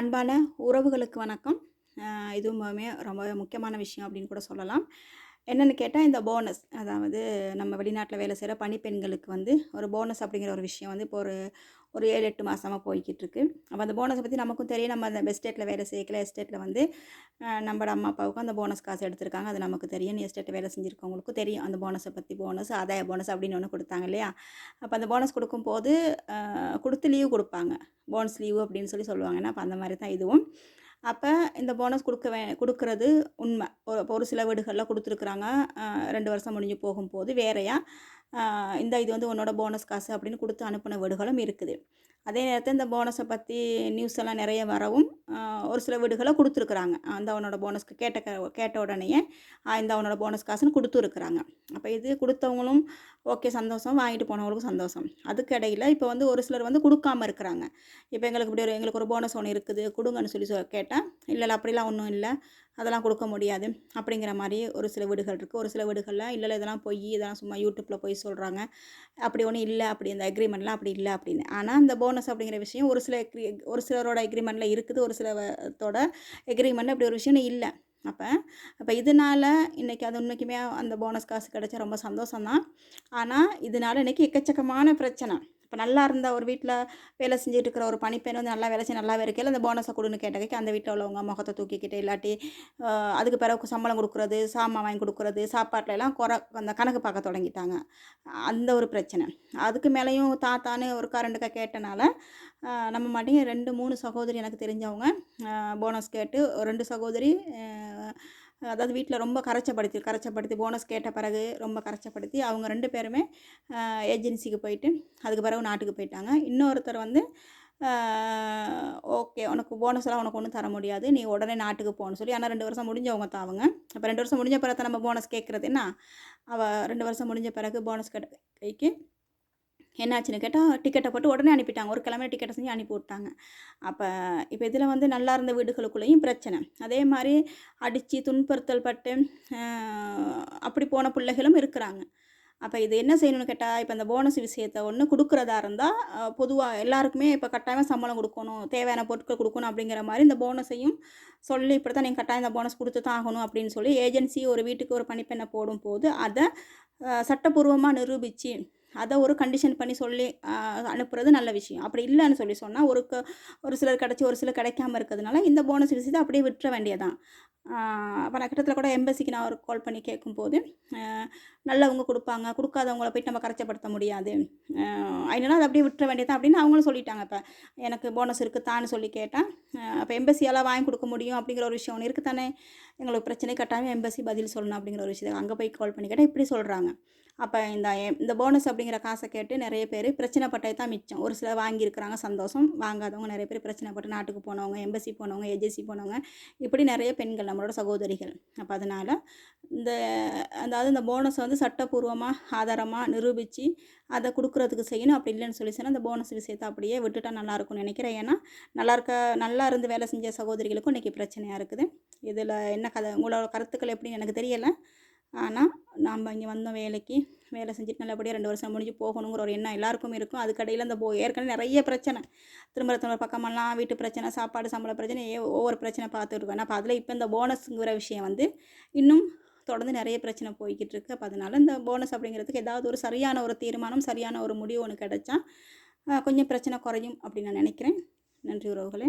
அன்பான உறவுகளுக்கு வணக்கம். இதுவுமே ரொம்ப முக்கியமான விஷயம் அப்படின்னு கூட சொல்லலாம். என்னென்னு கேட்டால் இந்த போனஸ் அதாவது நம்ம வெளிநாட்டில் வேலை செய்கிற பணிப்பெண்களுக்கு வந்து ஒரு போனஸ் அப்படிங்கிற ஒரு விஷயம் வந்து இப்போ ஒரு ஒரு ஏழு எட்டு மாதமாக போய்கிட்டு இருக்கு. அப்போ அந்த போனஸை பற்றி நமக்கும் தெரியும். நம்ம அந்த எஸ்டேட்டில் வேலை செய்யக்கல எஸ்டேட்டில் வந்து நம்மளோட அம்மா அப்பாவுக்கும் அந்த போனஸ் காசு எடுத்திருக்காங்க. அது நமக்கு தெரியும். நீ எஸ்டேட்டில் வேலை செஞ்சுருக்கவங்களுக்கும் தெரியும். அந்த போனஸை பற்றி போனஸ் ஆதாய போனஸ் அப்படின்னு ஒன்று கொடுத்தாங்க இல்லையா? அப்போ அந்த போனஸ் கொடுக்கும்போது கொடுத்து லீவு கொடுப்பாங்க. போனஸ் லீவு அப்படின்னு சொல்லி சொல்லுவாங்கன்னா அப்போ அந்த மாதிரி தான் இதுவும். அப்போ இந்த போனஸ் கொடுக்க வே கொடுக்குறது உண்மை. ஒரு ஒரு சில வீடுகளில் கொடுத்துருக்குறாங்க. ரெண்டு வருஷம் முடிஞ்சு போகும்போது வேறையா இந்த இது வந்து உன்னோட போனஸ் காசு அப்படின்னு கொடுத்து அனுப்பின வீடுகளும் இருக்குது. அதே நேரத்தில் இந்த போனஸை பற்றி நியூஸ் எல்லாம் நிறைய வரவும் ஒரு சில வீடுகளை கொடுத்துருக்குறாங்க. அந்த அவனோட போனஸ்க்கு கேட்ட கேட்ட உடனேயே இந்த அவனோட போனஸ் காசுன்னு கொடுத்துருக்குறாங்க. அப்போ இது கொடுத்தவங்களும் ஓகே சந்தோஷம். வாங்கிட்டு போனவங்களுக்கும் சந்தோஷம். அதுக்கு இடையில் இப்போ வந்து ஒரு சிலர் வந்து கொடுக்காம இருக்கிறாங்க. இப்போ எங்களுக்கு இப்படி ஒரு எங்களுக்கு ஒரு போனஸ் ஒன்று இருக்குது கொடுங்கன்னு சொல்லி கேட்டால் இல்லை இல்லை அப்படிலாம் ஒன்றும் இல்லை. அதெல்லாம் கொடுக்க முடியாது. அப்படிங்கிற மாதிரி ஒரு சில வீடுகள் இருக்குது ஒரு சில வீடுகளில் இல்லை இதெல்லாம் போய் இதெல்லாம் சும்மா யூடியூப்பில் போய் சொல்கிறாங்க அப்படி ஒன்றும் இல்லை அப்படி இந்த அக்ரிமெண்ட்லாம் அப்படி இல்லை அப்படின்னு. ஆனால் அந்த போனஸ் போனஸ் அப்படிங்கிற விஷயம் ஒரு சில ஒரு சிலரோட எக்ரிமெண்ட்டில் இருக்குது ஒரு சிலத்தோட எக்ரிமெண்ட் அப்படி ஒரு விஷயம் இல்லை. அப்போ அப்போ இதனால் இன்றைக்கி அது உண்மைக்குமே அந்த போனஸ் காசு கிடச்சா ரொம்ப சந்தோஷம் தான் ஆனால் இதனால் இன்றைக்கி எக்கச்சக்கமான பிரச்சனை. இப்போ நல்லா இருந்த ஒரு வீட்டில் வேலை செஞ்சுட்டு இருக்கிற ஒரு பணிப்பெண் வந்து நல்லா வேலை செய்ய நல்லா இருக்கையில் அந்த போனஸை கொடுன்னு கேட்டக்கே அந்த வீட்டில் உள்ளவங்க முகத்தை தூக்கிக்கிட்டு இல்லாட்டி அதுக்கு பிறகு சம்பளம் கொடுக்குறது சாமான் வாங்கி கொடுக்குறது சாப்பாட்டில் எல்லாம் குறை அந்த கணக்கு பார்க்க தொடங்கிட்டாங்க. அந்த ஒரு பிரச்சனை. அதுக்கு மேலேயும் தாத்தான்னு ஒரு கரண்டுக்கா கேட்டனால நம்ம மாட்டேங்க ரெண்டு மூணு சகோதரி எனக்கு தெரிஞ்சவங்க போனஸ் கேட்டு ரெண்டு சகோதரி அதாவது வீட்டில் ரொம்ப கரைச்சப்படுத்தி கரைச்சப்படுத்தி போனஸ் கேட்ட பிறகு ரொம்ப கரைச்சப்படுத்தி அவங்க ரெண்டு பேருமே ஏஜென்சிக்கு போயிட்டு அதுக்கு பிறகு நாட்டுக்கு போயிட்டாங்க. இன்னொருத்தர் வந்து ஓகே உனக்கு போனஸ் எல்லாம் உனக்கு ஒன்றும் தர முடியாது நீ உடனே நாட்டுக்கு போகணும்னு சொல்லி ஆனால் ரெண்டு வருஷம் முடிஞ்சவங்க தான் அவங்க. அப்போ ரெண்டு வருஷம் முடிஞ்ச பிறகு நம்ம போனஸ் கேட்குறது என்ன? அவள் ரெண்டு வருஷம் முடிஞ்ச பிறகு போனஸ் கைக்கு என்னாச்சுன்னு கேட்டால் டிக்கெட்டை போட்டு உடனே அனுப்பிட்டாங்க. ஒரு கிழமை டிக்கெட்டை செஞ்சு அனுப்பி விட்டாங்க. அப்போ இப்போ இதில் வந்து நல்லா இருந்த வீடுகளுக்குள்ளேயும் பிரச்சனை. அதே மாதிரி அடித்து துன்புறுத்தல் பட்டு அப்படி போன பிள்ளைகளும் இருக்கிறாங்க. அப்போ இது என்ன செய்யணும்னு கேட்டால் இப்போ இந்த போனஸ் விஷயத்தை ஒன்று கொடுக்குறதா இருந்தால் பொதுவாக எல்லாருக்குமே இப்போ கட்டாயமாக சம்பளம் கொடுக்கணும் தேவையான பொருட்கள் கொடுக்கணும் அப்படிங்கிற மாதிரி இந்த போனஸையும் சொல்லி இப்படி தான் நீங்கள் கட்டாயம் இந்த போனஸ் கொடுத்து தான் ஆகணும் அப்படின்னு சொல்லி ஏஜென்சி ஒரு வீட்டுக்கு ஒரு பணிப்பெண்ணை போடும் போது அதை சட்டப்பூர்வமாக நிரூபித்து அதை ஒரு கண்டிஷன் பண்ணி சொல்லி அனுப்புறது நல்ல விஷயம். அப்படி இல்லைன்னு சொல்லி சொன்னால் ஒரு க ஒரு சிலர் கிடச்சி ஒரு சிலர் கிடைக்காம இருக்கிறதுனால இந்த போனஸ் விஷயத்தை அப்படியே விட்டுற வேண்டியதான் அப்போ நான் கிட்டத்தில் கூட எம்பசிக்கு நான் ஒரு கால் பண்ணி கேட்கும்போது நல்லவங்க கொடுப்பாங்க. கொடுக்காதவங்கள போயிட்டு நம்ம கரைச்சப்படுத்த முடியாது. அதனால அதை அப்படியே விட்டுற வேண்டியதான் அப்படின்னு அவங்களும் சொல்லிட்டாங்க. இப்போ எனக்கு போனஸ் இருக்குது தான்னு சொல்லி கேட்டேன் அப்போ எம்பசியால் வாங்கி கொடுக்க முடியும் அப்படிங்கிற ஒரு விஷயம் ஒன்று இருக்குது தானே எங்களுக்கு பிரச்சனை கட்டாமல் எம்பசி பதில் சொல்லணும் அப்படிங்கிற ஒரு விஷயத்தை அங்கே போய் கால் பண்ணி கேட்டால் இப்படி சொல்கிறாங்க அப்போ இந்த இந்த போனஸ் அப்படிங்கிற காசை கேட்டு நிறைய பேர் பிரச்சனைப்பட்டது தான் மிச்சம். ஒரு சிலர் வாங்கியிருக்கிறாங்க சந்தோஷம். வாங்காதவங்க நிறைய பேர் பிரச்சனைப்பட்டு நாட்டுக்கு போனவங்க எம்பசி போனவங்க ஏஜென்சி போனவங்க. இப்படி நிறைய பெண்கள் நம்மளோட சகோதரிகள். அப்போ அதனால் இந்த அதாவது இந்த போனஸை வந்து சட்டப்பூர்வமாக ஆதாரமாக நிரூபித்து அதை கொடுக்குறதுக்கு செய்யணும். அப்படி இல்லைன்னு சொல்லி சொன்னால் அந்த போனஸ் விஷயத்தை அப்படியே விட்டுட்டா நல்லாயிருக்கும்னு நினைக்கிறேன். ஏன்னா நல்லா இருக்க நல்லா இருந்து வேலை செஞ்ச சகோதரிகளுக்கும் இன்றைக்கி பிரச்சனையாக இருக்குது. இதில் என்ன கதை உங்களோட கருத்துக்கள் எப்படின்னு எனக்கு தெரியலை. ஆனால் நாம் இங்கே வந்தோம் வேலைக்கு வேலை செஞ்சுட்டு நல்லபடியாக ரெண்டு வருஷம் முடிஞ்சு போகணுங்கிற ஒரு எண்ணம் எல்லாருக்கும் இருக்கும். அதுக்கடையில் அந்த போ ஏற்கனவே நிறைய பிரச்சனை. திரும்ப திரும்ப பக்கமெல்லாம் வீட்டு பிரச்சனை சாப்பாடு சம்பள பிரச்சனை ஒவ்வொரு பிரச்சனை பார்த்துருக்கோம் அப்போ அதில் இப்போ இந்த போனஸுங்கிற விஷயம் வந்து இன்னும் தொடர்ந்து நிறைய பிரச்சனை போய்கிட்டு இருக்குது அப்போ அதனால் இந்த போனஸ் அப்படிங்கிறதுக்கு ஏதாவது ஒரு சரியான ஒரு தீர்மானம் சரியான ஒரு முடிவு ஒன்று கிடச்சா கொஞ்சம் பிரச்சனை குறையும் அப்படின்னு நான் நினைக்கிறேன். நன்றி உறவுகளே.